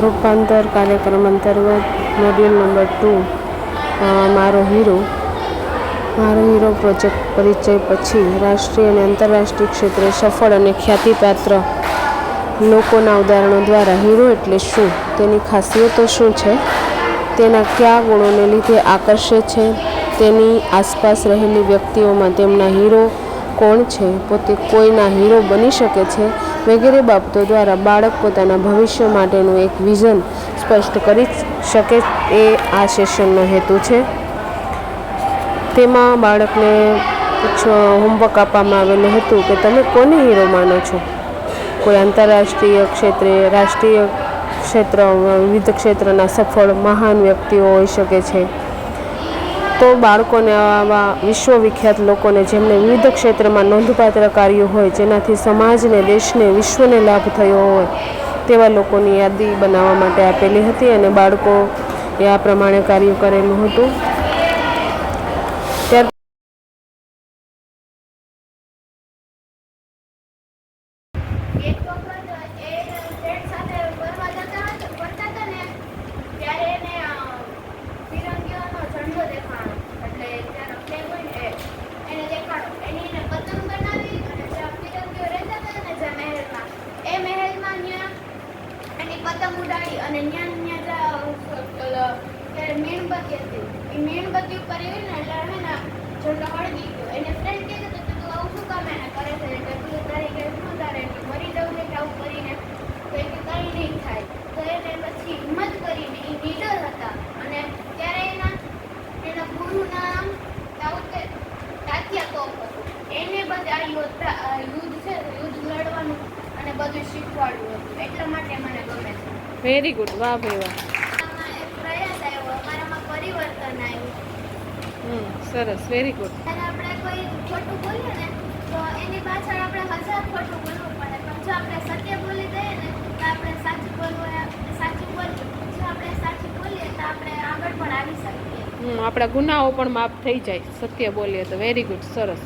રૂપાંતર કાર્યક્રમ અંતર્ગત મોડ્યુલ નંબર ટુ મારો હીરો. મારો હીરો પ્રોજેક્ટ પરિચય પછી રાષ્ટ્રીય અને આંતરરાષ્ટ્રીય ક્ષેત્રે સફળ અને ખ્યાતિપાત્ર લોકોના ઉદાહરણો દ્વારા હીરો એટલે શું? તેની ખાસિયતો શું છે? તેના કયા ગુણોને લીધે આકર્ષે છે? તેની આસપાસ રહેલી વ્યક્તિઓમાં તેમના હીરો કોણ છે? પોતે કોઈના હીરો બની શકે છે? વગેરે બાબતો દ્વારા બાળક પોતાના ભવિષ્ય માટેનું એક વિઝન સ્પષ્ટ કરી શકે એ આ સેશનનો હેતુ છે. તેમાં બાળકને હોમવર્ક આપવામાં આવેલું હતું કે તમે કોને હીરો માનો છો? કોઈ આંતરરાષ્ટ્રીય ક્ષેત્રે, રાષ્ટ્રીય ક્ષેત્ર, વિવિધ ક્ષેત્રના સફળ મહાન વ્યક્તિઓ હોઈ શકે છે. તો બાળકોને આવા વિશ્વવિખ્યાત લોકોને જેમને વિવિધ ક્ષેત્રમાં નોંધપાત્ર કાર્યો હોય, જેનાથી સમાજને, દેશને, વિશ્વને લાભ થયો હોય, તેવા લોકોની યાદી બનાવવા માટે આપેલી હતી અને બાળકો એ આ પ્રમાણે કાર્ય કરેલું હતું ત્યાર એક વખત એ ફ્રેન્ડ સાથે ફરવા જતા હતા ફરતા હતા ને ત્યારે એને અ, ફિરંગીઓનો ઝંડો દેખાણો એટલે ત્યાંનો ફ્લેગ હોય ને એ એને દેખાડો એની એને પતંગ બનાવી અને જ્યાં ફિરંગીઓ રહેતા હતા ને જ્યાં મહેલમાં એ મહેલમાં ન્યા એની પતંગ ઉડાડી અને ન્યા ન્યા જા ઓલો ત્યારે ત્યારે એના એના ગુરુ નામ તાત્યા તોપ હતું. એને બધા યોદ્ધા યુદ્ધ છે, યુદ્ધ લડવાનું અને બધું શીખવાડવું હતું. એટલા માટે મને ગમે વેરી ગુડ વાહ ભાઈ, વાહ આમાં એક પ્રયાસ આવ્યો અમારામાં હમ સરસ વેરી ગુડ અને આપણે કોઈ ખોટું બોલીએ ને તો એની પાછળ આપણે હજાર ખોટું બોલવું પડે. પણ જો આપણે સત્ય બોલી દઈએ ને તો આપણે સાચું બોલવું સાચું બોલવું જો આપણે સાચું બોલીએ તો આપણે આગળ પણ આવી શકીએ. હમ આપણા ગુનાઓ પણ માફ થઈ જાય સત્ય બોલીએ તો. વેરી ગુડ સરસ.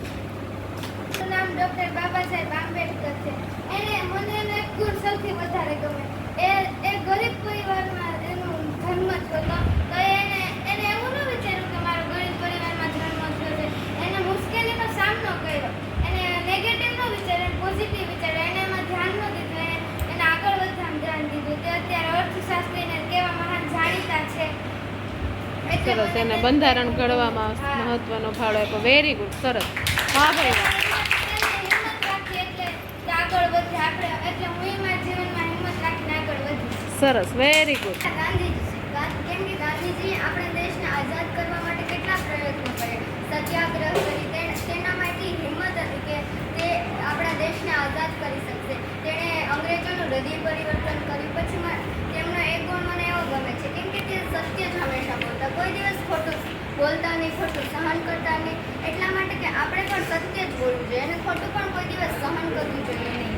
નામ ડૉક્ટર બાબા સાહેબ આંબેડકર છે. એને મને એનો એક ગુણ સૌથી વધારે ગમે. એ એ ગરીબ પરિવારમાં એનો જન્મ થયો તો એને એને એવું ન વિચાર્યું કે મારો ગરીબ પરિવારમાં જન્મ થયો છે એને મુશ્કેલીનો સામનો કર્યો એને નેગેટિવ ન વિચાર્યું એને પોઝિટિવ વિચાર્યું એને એમાં ધ્યાન ન દીધું એને એને આગળ વધવાનું ધ્યાન દીધું તે અત્યારે અર્થશાસ્ત્રીને કેવા મહાન જાણીતા છે એટલે સરસ એને બંધારણ ઘડવામાં. મહત્વનો ફાળો આપ્યો. વેરી ગુડ સરસ. હા ભાઈ સરસ. વેરી ગુડ ગાંધીજી કે આગળ વધે આપણે એટલે હું એ મારા જીવનમાં હિંમત રાખીને આગળ વધી સરસ વેરી ગુડ ગાંધીજી છે. ગા- કેમ કે ગાંધીજી આપણે દેશને આઝાદ કરવા માટે કેટલા પ્રયત્નો કર્યા સત્યાગ્રહ કરી તે- તેના માટે હિંમત હતી કે તે આપણા દેશને આઝાદ કરી શકશે તેણે અંગ્રેજોનું હૃદય પરિવર્તન કર્યું પછી મ- તેમનો એક ગુણ મને એવો ગમે છે કેમ કે તે સત્ય જ હંમેશા બોલતા કોઈ દિવસ ખોટું બોલતા નહીં, ખોટું સહન કરતા નહીં. એટલા માટે કે આપણે પણ સત્ય જ બોલવું જોઈએ. અને ખોટું પણ કોઈ દિવસ સહન કરવું જોઈએ નહીં.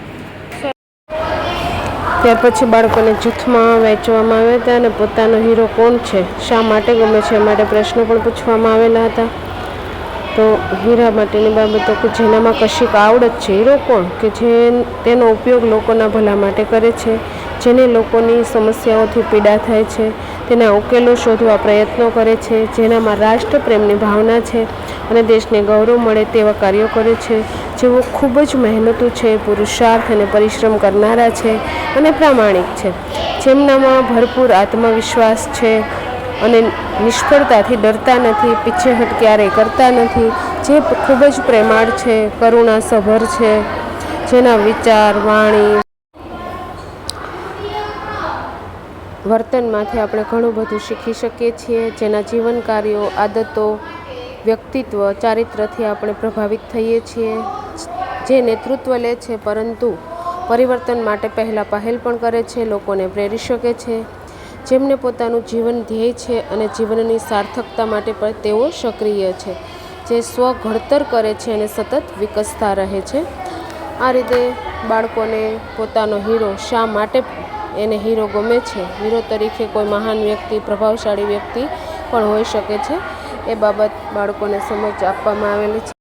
ત્યાર પછી બાળકોને જૂથમાં વહેંચવામાં આવ્યા હતા અને પોતાનો હીરો કોણ છે? શા માટે ગમે છે? માટે પ્રશ્નો પણ પૂછવામાં આવેલા હતા. તો હીરા માટેની બાબતો કે જેનામાં કશીક આવડત છે, હીરો કોણ? કે જે તેનો ઉપયોગ લોકોના ભલા માટે કરે છે, જેને લોકોની સમસ્યાઓથી પીડા થાય છે, તેના ઉકેલો શોધવા પ્રયત્નો કરે છે, જેનામાં રાષ્ટ્રપ્રેમની ભાવના છે અને દેશને ગૌરવ મળે તેવા કાર્યો કરે છે, જેઓ ખૂબ જ મહેનતુ છે, પુરુષાર્થ અને પરિશ્રમ કરનારા છે અને પ્રામાણિક છે. જેમનામાં ભરપૂર આત્મવિશ્વાસ છે અને નિષ્ફળતાથી ડરતા નથી, પીછેહટ ક્યારેય કરતા નથી. જે ખૂબ જ પ્રેમાળ છે, કરુણાસભર છે, જેના વિચાર, વાણી વર્તનમાંથી આપણે ઘણું બધું શીખી શકીએ છીએ, જેના જીવન કાર્યો, આદતો, વ્યક્તિત્વ, ચારિત્રથી આપણે પ્રભાવિત થઈએ છીએ. જે નેતૃત્વ લે છે, પરંતુ પરિવર્તન માટે પહેલાં પહેલ પણ કરે છે, લોકોને પ્રેરી શકે છે. જેમને પોતાનું જીવન ધ્યેય છે અને જીવનની સાર્થકતા માટે પણ તેઓ સક્રિય છે, જે સ્વ ઘડતર કરે છે અને સતત વિકસતા રહે છે. આ રીતે બાળકોને પોતાનો હીરો શા માટે એને હીરો ગમે છે? હીરો તરીકે કોઈ મહાન વ્યક્તિ, પ્રભાવશાળી વ્યક્તિ પણ હોઈ શકે છે. એ બાબત બાળકોને સમજ આપવામાં આવેલી છે.